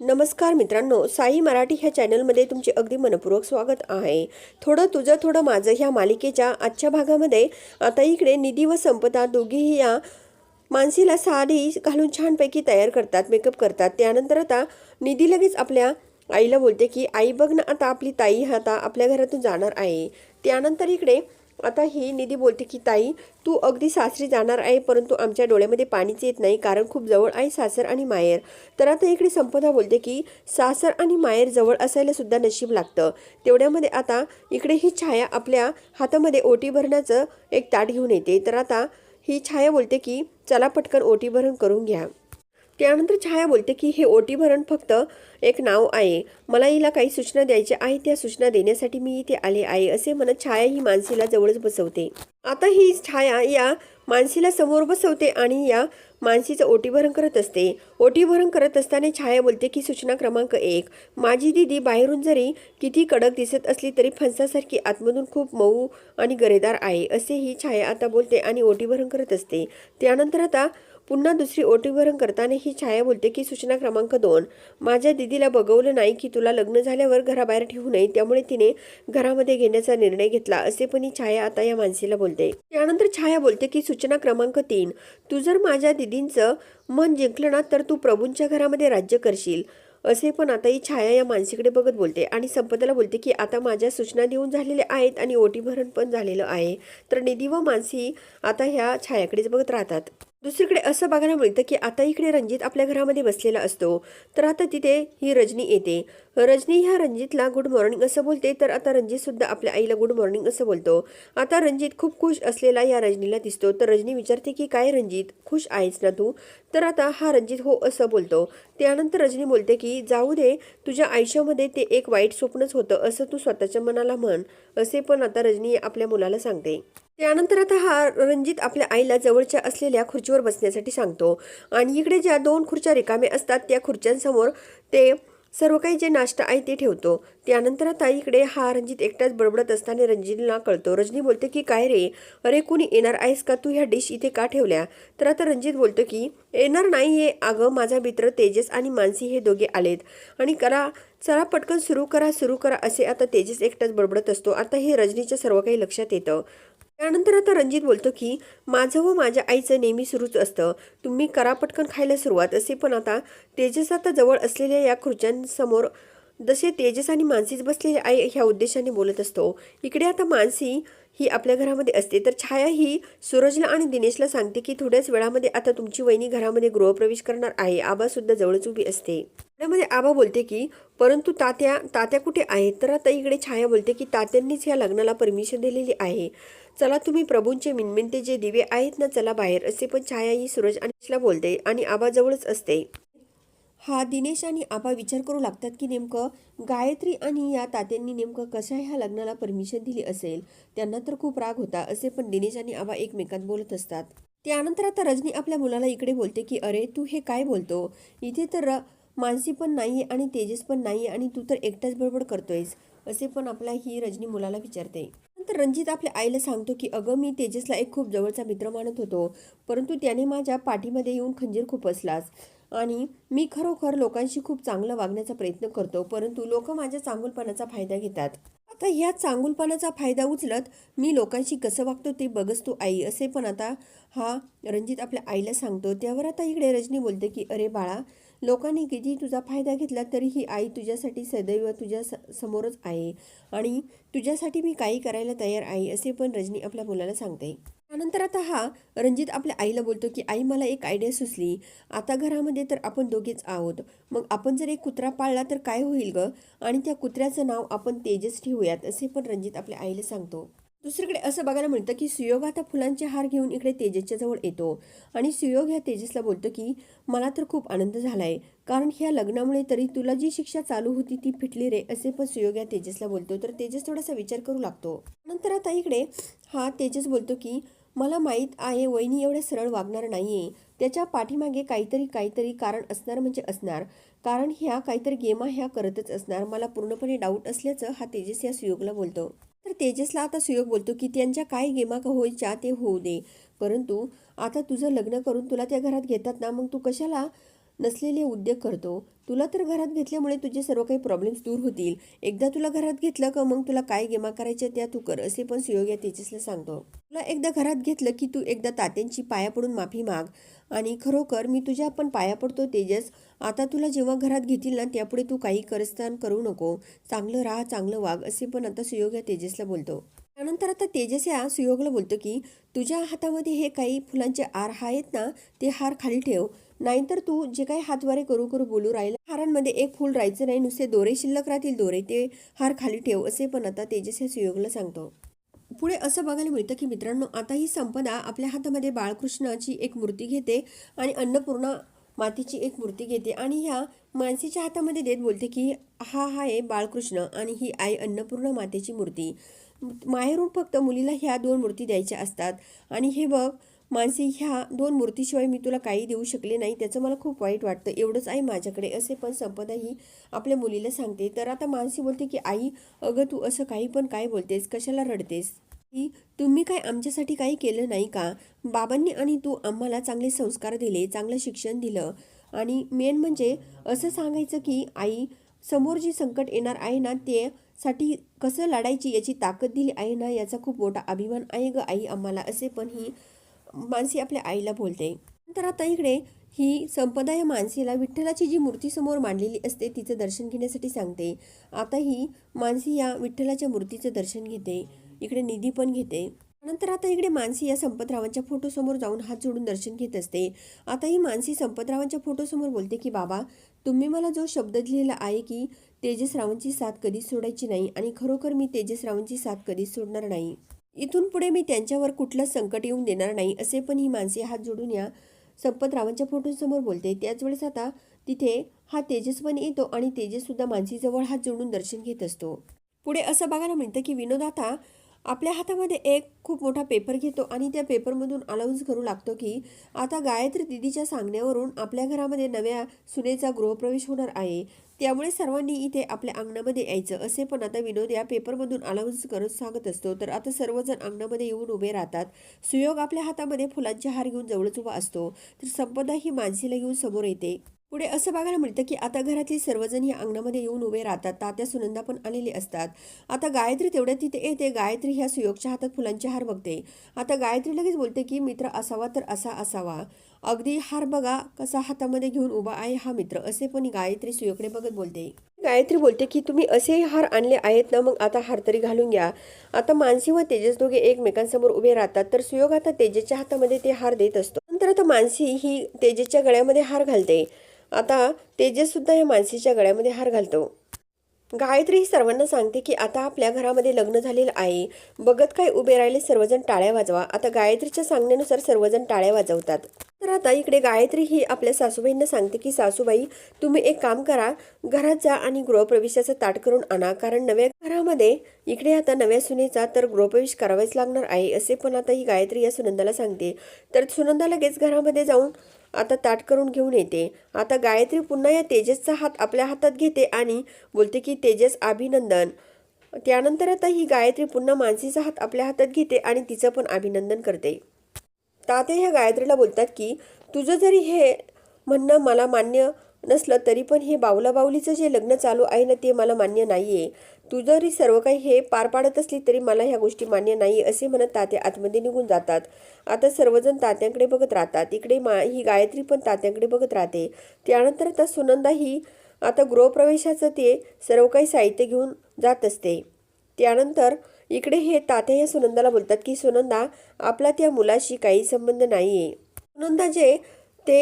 नमस्कार मित्रांनो साई मराठी ह्या चॅनलमध्ये तुमचे अगदी मनपूर्वक स्वागत आहे. थोडं तुझं थोडं माझं ह्या मालिकेच्या आजच्या भागामध्ये आता इकडे निधी व संपदा दोघीही या मानसीला साडी घालून छानपैकी तयार करतात मेकअप करतात. त्यानंतर आता निधी लगेच आपल्या आईला बोलते की आई बघ ना आता आपली ताई आता आपल्या घरातून जाणार आहे. त्यानंतर इकडे आता ही निधी बोलते की ताई तू अगदी सासरी जाणार आहे परंतु आमच्या डोळ्यामध्ये पाणीच येत नाही कारण खूप जवळ आहे सासर आणि माहेर. तर आता इकडे संपदा बोलते की सासर आणि माहेर जवळ असायला सुद्धा नशीब लागतं. तेवढ्यामध्ये आता इकडे ही छाया आपल्या हातामध्ये ओटी भरण्याचं एक ताट घेऊन येते. तर आता ही छाया बोलते की चला पटकन ओटी भरण करून घ्या. त्यानंतर छाया बोलते की हे ओटी भरण फक्त एक नाव आहे. मला हिला काही सूचना द्यायच्या आहे त्या सूचना देण्यासाठी मी इथे आले आहे असे म्हणत छाया ही मानसीला जवळच बसवते. आता ही छाया या मानसीला समोर बसवते आणि या मानसीचं ओटीभरण करत असते. ओटीभरण करत असताना छाया बोलते की सूचना क्रमांक एक. माझी दिदी बाहेरून जरी किती कडक दिसत असली तरी फणसासारखी आतमधून खूप मऊ आणि गरेदार आहे असे ही छाया आता बोलते आणि ओटीभरण करत असते. त्यानंतर आता पुन्हा दुसरी ओटीभरण करताना ही छाया बोलते की सूचना क्रमांक दोन. माझ्या दिदीला बघवलं नाही की तुला लग्न झाल्यावर घराबाहेर ठेवू नये त्यामुळे तिने घरामध्ये घेण्याचा निर्णय घेतला असे पण ही छाया आता या मानसीला बोलते. त्यानंतर छाया बोलते की सूचना क्रमांक तीन. तू जर माझ्या दिदींचं मन जिंकलं ना तर तू प्रभूंच्या घरामध्ये राज्य करशील असे पण आता ही छाया या मानसीकडे बघत बोलते. आणि संपदाला बोलते की आता माझ्या सूचना देऊन झालेल्या आहेत आणि ओटीभरण पण झालेलं आहे. तर निधी व मानसी आता ह्या छायाकडेच बघत राहतात. दुसरीकडे असं बघायला मिळतं की आता इकडे रणजित आपल्या घरामध्ये बसलेला असतो. तर आता तिथे ही रजनी येते. रजनी ह्या रणजितला गुड मॉर्निंग असं बोलते तर आता रणजित सुद्धा आपल्या आईला गुड मॉर्निंग असं बोलतो. आता रणजित खूप खुश असलेला या रजनीला दिसतो. तर रजनी विचारते की काय रणजित खुश आहेस ना तू? तर आता हा रणजित हो असं बोलतो. त्यानंतर रजनी बोलते की जाऊ दे तुझ्या आयुष्यामध्ये ते एक वाईट स्वप्नच होतं असं तू स्वतःच्या मनाला म्हण. असे पण आता रजनी आपल्या मुलाला सांगते. त्यानंतर आता हा रणजित आपल्या आईला जवळच्या असलेल्या खुर्चीवर बसण्यासाठी सांगतो. आणि इकडे ज्या दोन खुर्च्या रिकाम्या असतात त्या खुर्च्यांसमोर ते सर्व काही जे नाश्ता आहे ते ठेवतो. त्यानंतर आता इकडे हा रणजित एकटाच बडबडत असताना रणजितला कळतो. रजनी बोलते की काय रे? अरे कुणी येणार आहेस का? तू ह्या डिश इथे का ठेवल्या? तर आता रणजित बोलतो की येणार नाही हे अगं माझा मित्र तेजस आणि मानसी हे दोघे आलेत. आणि करा चला पटकन सुरू करा सुरू करा. असे आता तेजस एकटाच बडबडत असतो. आता हे रजनीच्या सर्व काही लक्षात येतं. त्यानंतर आता रणजित बोलतो की माझं व माझ्या आईचं नेहमी सुरूच असतं. तुम्ही करा पटकन खायला सुरुवात. असे पण आता तेजस आता जवळ असलेल्या या खुर्च्यांसमोर जसे तेजस आणि मानसीच बसलेले आई ह्या उद्देशाने बोलत असतो. इकडे आता मानसी ही आपल्या घरामध्ये असते. तर छाया ही सूरजला आणि दिनेशला सांगते की थोड्याच वेळामध्ये आता तुमची वहिनी घरामध्ये गृहप्रवेश करणार आहे. आबासुद्धा जवळच उभी असते. त्यामध्ये आबा बोलते की परंतु तात्या तात्या कुठे आहेत? तर आता इकडे छाया बोलते की तात्यांनीच या लग्नाला परमिशन दिलेली आहे. चला तुम्ही प्रभूंचे मिनमिनते जे दिवे आहेत ना चला बाहेर. असे पण छाया ही सूरज आणि बोलते आणि आबाजवळच असते. हा दिनेश आणि आबा विचार करू लागतात की नेमकं गायत्री आणि या तात्यांनी नेमकं कशा ह्या लग्नाला परमिशन दिली असेल? त्यांना तर खूप राग होता असे पण दिनेश आणि आबा एकमेकात बोलत असतात. त्यानंतर आता रजनी आपल्या मुलाला इकडे बोलते की अरे तू हे काय बोलतो? इथे तर र- मानसी पण नाही आणि तेजस पण नाही आणि तू तर एकटाच बडबड करतोयस असे पण आपला ही रजनी मुलाला विचारते. नंतर रणजित आपल्या आईला सांगतो की अगं मी तेजसला एक खूप जवळचा मित्र मानत होतो परंतु त्याने माझ्या पाठीमध्ये येऊन खंजीर खुपसलाच आणि मी खरोखर लोकांशी खूप चांगलं वागण्याचा प्रयत्न करतो परंतु लोक माझ्या चांगुलपणाचा फायदा घेतात. आता ह्या चांगुलपणाचा फायदा उचलत मी लोकांशी कसं वागतो ते बघस तू आई असे पण आता हा रणजित आपल्या आईला सांगतो. त्यावर आता इकडे रजनी बोलते की अरे बाळा लोकांनी किती तुझा फायदा घेतला तरी ही आई तुझ्यासाठी सदैव तुझ्या स समोरच आहे. आणि तुझ्यासाठी मी काही करायला तयार आहे असे पण रजनी आपल्या मुलाला सांगते. त्यानंतर आता हा रणजित आपल्या आईला बोलतो की आई मला एक आयडिया सुचली. आता घरामध्ये तर आपण दोघेच आहोत. मग आपण जर एक कुत्रा पाळला तर काय होईल ग? आणि त्या कुत्र्याचं नाव आपण तेजस ठेवूयात असे पण रणजित आपल्या आईला सांगतो. दुसरीकडे असं बघायला मिळतं की सुयोग आता फुलांचे हार घेऊन इकडे तेजसच्या जवळ येतो. आणि सुयोग ह्या तेजसला बोलतो की मला तर खूप आनंद झालाय. कारण ह्या लग्नामुळे तरी तुला जी शिक्षा चालू होती ती फिटली रे असे पण सुयोग या तेजसला बोलतो. तर तेजस थोडासा विचार करू लागतो. नंतर आता इकडे हा तेजस बोलतो की मला माहीत आहे वहिनी एवढे सरळ वागणार नाहीये. त्याच्या पाठीमागे काहीतरी काहीतरी कारण असणार म्हणजे असणार. कारण ह्या काहीतरी गेमा ह्या करतच असणार. मला पूर्णपणे डाऊट असल्याचं हा तेजस या सुयोगला बोलतो. तर तेजसला आता सुयोग बोलतो की त्यांच्या काय गेमा का होईच्या ते होऊ दे. परंतु आता तुझं लग्न करून तुला त्या घरात घेतात ना मग तू कशाला नसलेले उद्योग करतो. तुला तर घरात घेतल्यामुळे तुझे सर्व काही प्रॉब्लेम्स दूर होतील. एकदा तुला घरात घेतलं का मग तुला काय गेमा करायच्या त्या तू कर असे पण सुयोग या तेजसला सांगतो. तुला एकदा घरात घेतलं की तू एकदा तात्यांची पाया पडून माफी माग. आणि खरोखर मी तुझ्या पण पाया पडतो तेजस. आता तुला जेव्हा घरात घेतील ना त्यापुढे तू काही करस्तान करू नको. चांगलं राहा चांगलं वाग असे पण आता सुयोग या तेजसला बोलतो. त्यानंतर आता तेजस या सुयोगला बोलतो की तुझ्या हातामध्ये हे काही फुलांचे हार आहेत ना ते हार खाली ठेव. नाहीतर तू जे काही हातवारे करू करू बोलू राहिला हारांमध्ये एक फूल राहायचं नाही नुसते दोरे शिल्लक राहतील दोरे ते हार खाली ठेव असे पण आता तेजस या सुयोगला सांगतो. पुढे असं बघायला मिळतं की मित्रांनो आता ही संपदा आपल्या हातामध्ये बाळकृष्णाची एक मूर्ती घेते आणि अन्नपूर्णा मातीची एक मूर्ती घेते आणि ह्या मानसीच्या हातामध्ये देत बोलते की हा हा आहे बाळकृष्ण आणि ही आई अन्नपूर्णा मातेची मूर्ती. माहेरून फक्त मुलीला ह्या दोन मूर्ती द्यायच्या असतात आणि हे बघ मानसी ह्या दोन मूर्तीशिवाय मी तुला काही देऊ शकले नाही त्याचं मला खूप वाईट वाटतं. एवढंच आहे माझ्याकडे असे पण संपदा ही आपल्या मुलीला सांगते. तर आता मानसी बोलते की आई अगं तू असं काही पण काय बोलतेस? कशाला रडतेस? की तुम्ही काय आमच्यासाठी काही केलं नाही का? बाबांनी आणि तू आम्हाला चांगले संस्कार दिले चांगलं शिक्षण दिलं. आणि मेन म्हणजे असं सांगायचं की आई समोर जे संकट येणार आहे ना ते साठी कसं लढायची याची ताकद दिली आहे ना याचा खूप मोठा अभिमान आहे ग आई आम्हाला. असे पण ही मानसी आपल्या आईला बोलते. नंतर आता इकडे ही संपदा या मानसीला विठ्ठलाची जी मूर्ती समोर मांडलेली असते तिचं दर्शन घेण्यासाठी सांगते. आता ही मानसी या विठ्ठलाच्या मूर्तीचं दर्शन घेते. इकडे निधी पण घेते. नंतर आता इकडे मानसी या संपतरावांच्या फोटोसमोर जाऊन हात जोडून दर्शन घेत असते. आता ही मानसी संपतरावांच्या फोटोसमोर बोलते की बाबा तुम्ही मला जो शब्द दिलेला आहे की तेजसरावांची साथ कधीच सोडायची नाही आणि खरोखर मी तेजसरावांची साथ कधीच सोडणार नाही. इथून पुढे मी त्यांच्यावर कुठलंच संकट येऊन देणार नाही असे पण ही माणसे हात जोडून या संपतरावांच्या फोटोसमोर बोलते. त्याच वेळेस आता तिथे हा तेजस पण येतो आणि तेजससुद्धा माणसीजवळ मानसीजवळ हात जोडून दर्शन घेत असतो. पुढे असं बघायला मिळतं की विनोद आता आपल्या हातामध्ये एक खूप मोठा पेपर घेतो आणि त्या पेपरमधून अनाऊन्स करू लागतो की आता गायत्री दिदीच्या सांगण्यावरून आपल्या घरामध्ये नव्या सुनेचा गृहप्रवेश होणार आहे. त्यामुळे सर्वांनी इथे आपल्या अंगणामध्ये यायचं. असे पण आता विनोद या पेपरमधून अनाऊन्स करत सांगत असतो. तर आता सर्वजण अंगणामध्ये येऊन उभे राहतात. सुयोग आपल्या हातामध्ये फुलांचे हार घेऊन जवळच उभा असतो. तर संपदा ही मानसीला घेऊन समोर येते. पुढे असं बघायला मिळतं की आता घरातली सर्वजण या अंगणामध्ये येऊन उभे राहतात. तात्या सुनंदा पण आलेले असतात. आता गायत्री तेवढ्या तिथे येते. गायत्री ह्या सुयोगच्या हातात फुलांचे हार बघते. आता गायत्री लगेच बोलते की मित्र असावा तर असा असावा. अगदी हार बघा कसा हातामध्ये घेऊन उभा आहे हा मित्र. असे पण गायत्री सुयोगकडे बघत बोलते. गायत्री बोलते की तुम्ही असे हार आणले आहेत ना मग आता हार तरी घालून घ्या. आता मानसी व तेजस दोघे एकमेकांसमोर उभे राहतात तर सुयोग आता तेजेच्या हातामध्ये ते हार देत असतो. नंतर आता मानसी ही तेजेच्या गळ्यामध्ये हार घालते. आता तेजससुद्धा या मानसीच्या गळ्यामध्ये हार घालतो. गायत्री ही सर्वांना सांगते की आता आपल्या घरामध्ये लग्न झालेलं आहे. बघत काय उभे राहिले सर्वजण टाळ्या वाजवा. आता गायत्रीच्या सांगण्यानुसार सर्वजण टाळ्या वाजवतात. तर आता इकडे गायत्री ही आपल्या सासूबाईंना सांगते की सासूबाई तुम्ही एक काम करा. घरात जा आणि गृहप्रवेशाचं ताट करून आणा. कारण नव्या घरामध्ये इकडे आता नव्या सुनेचा तर गृहप्रवेश करावाच लागणार आहे. असे पण आता ही गायत्री या सुनंदाला सांगते. तर सुनंदा लगेच घरामध्ये जाऊन आता ताट करून घेऊन येते. आता गायत्री पुन्हा या तेजसचा हात आपल्या हातात घेते आणि बोलते की तेजस अभिनंदन. त्यानंतर आता ही गायत्री पुन्हा मानसीचा हात आपल्या हातात घेते आणि तिचं पण अभिनंदन करते. तात्या ह्या गायत्रीला बोलतात की तुझं जरी हे म्हणणं मला मान्य नसलं तरी पण हे बावलाबावलीचं जे लग्न चालू आहे ना ते मला मान्य नाही आहे तू जरी सर्व काही हे पार पाडत असली तरी मला ह्या गोष्टी मान्य नाही असे म्हणत तात्या आतमध्ये निघून जातात. आता सर्वजण तात्यांकडे बघत राहतात. इकडे मा ही गायत्री पण तात्यांकडे बघत राहते. त्यानंतर आता सुनंदा ही आता गृहप्रवेशाचं ते सर्व काही साहित्य घेऊन जात असते. त्यानंतर इकडे हे तात्या या सुनंदाला बोलतात की सुनंदा आपला त्या मुलाशी काही संबंध नाही आहे सुनंदा जे ते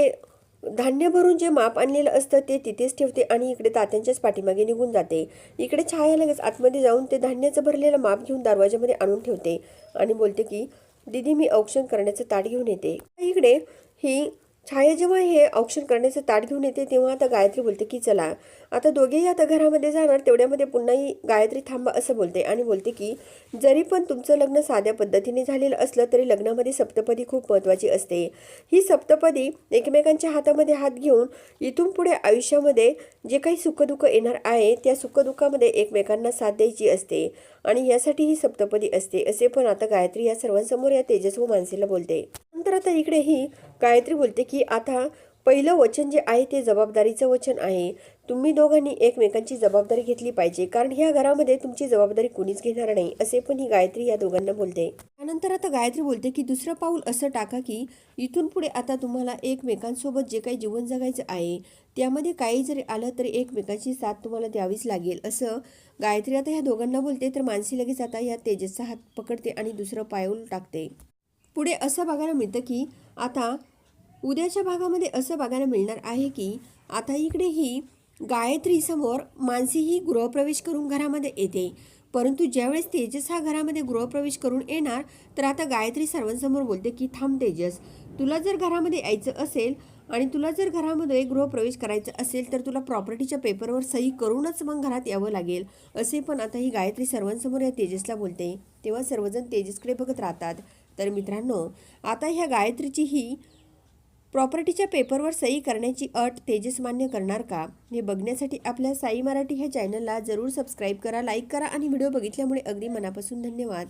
धान्य भरून जे माप आणलेलं असतं ते तिथेच ठेवते आणि इकडे तात्यांच्याच पाठीमागे निघून जाते. इकडे छाया लगेच आतमध्ये जाऊन ते धान्याचं भरलेलं माप घेऊन दरवाजामध्ये आणून ठेवते आणि बोलते की दीदी मी औक्षण करण्याचं ताट घेऊन येते. इकडे ही छाया जेव्हा हे औक्षण करण्याचं ताट घेऊन येते तेव्हा आता गायत्री बोलते की चला आता दोघेही आता घरामध्ये जाणार तेवढ्यामध्ये पुन्हाही गायत्री थांबा असं बोलते आणि बोलते की जरी पण तुमचं लग्न साध्या पद्धतीने झालेलं असलं तरी लग्नामध्ये सप्तपदी खूप महत्त्वाची असते. ही सप्तपदी एकमेकांच्या हातामध्ये हात घेऊन इथून पुढे आयुष्यामध्ये जे काही सुखदुःख येणार आहे त्या सुखदुःखामध्ये एकमेकांना साथ द्यायची असते आणि यासाठी ही सप्तपदी असते असे पण आता गायत्री या सर्वांसमोर या तेजस्व माणसेला बोलते. नंतर आता इकडे ही गायत्री बोलते की आता पहिलं वचन जे आहे ते जबाबदारीचं वचन आहे. तुम्ही दोघांनी एकमेकांची जबाबदारी घेतली पाहिजे कारण ह्या घरामध्ये तुमची जबाबदारी कुणीच घेणार नाही असे पण ही गायत्री या दोघांना बोलते. त्यानंतर आता गायत्री बोलते की दुसरं पाऊल असं टाका की इथून पुढे आता तुम्हाला एकमेकांसोबत जे काही जीवन जगायचं आहे त्यामध्ये काही जरी आलं तरी एकमेकांची साथ तुम्हाला द्यावीच लागेल असं गायत्री आता ह्या दोघांना बोलते. तर मानसी लगेच आता या तेजसचा हात पकडते आणि दुसरं पाऊल टाकते. पुढे असं बघायला मिळतं की आता उद्याच्या भागामध्ये असं बघायला मिळणार आहे की आता इकडे ही गायत्री मानसी ही गृहप्रवेश करून घरामध्ये येते. परंतु ज्यावेळेस तेजस हा घरामध्ये गृहप्रवेश करून येणार तर आता गायत्री सर्वांसमोर बोलते की थांब तेजस तुला जर घरामध्ये यायचं असेल आणि तुला जर घरामध्ये गृहप्रवेश करायचं असेल तर तुला प्रॉपर्टीच्या पेपरवर सही करूनच मग घरात यावं लागेल असे पण आता ही गायत्री सर्वांसमोर या तेजसला बोलते. तेव्हा सर्वजण तेजसकडे बघत राहतात. तर मित्रांनो आता ह्या गायत्रीची ही प्रॉपर्टीच्या पेपरवर सही करण्याची अट तेजस मान्य करणार का? हे बघण्यासाठी आपल्या साई मराठी ह्या चॅनलला जरूर सबस्क्राईब करा लाईक करा आणि व्हिडिओ बघितल्यामुळे अगदी मनापासून धन्यवाद.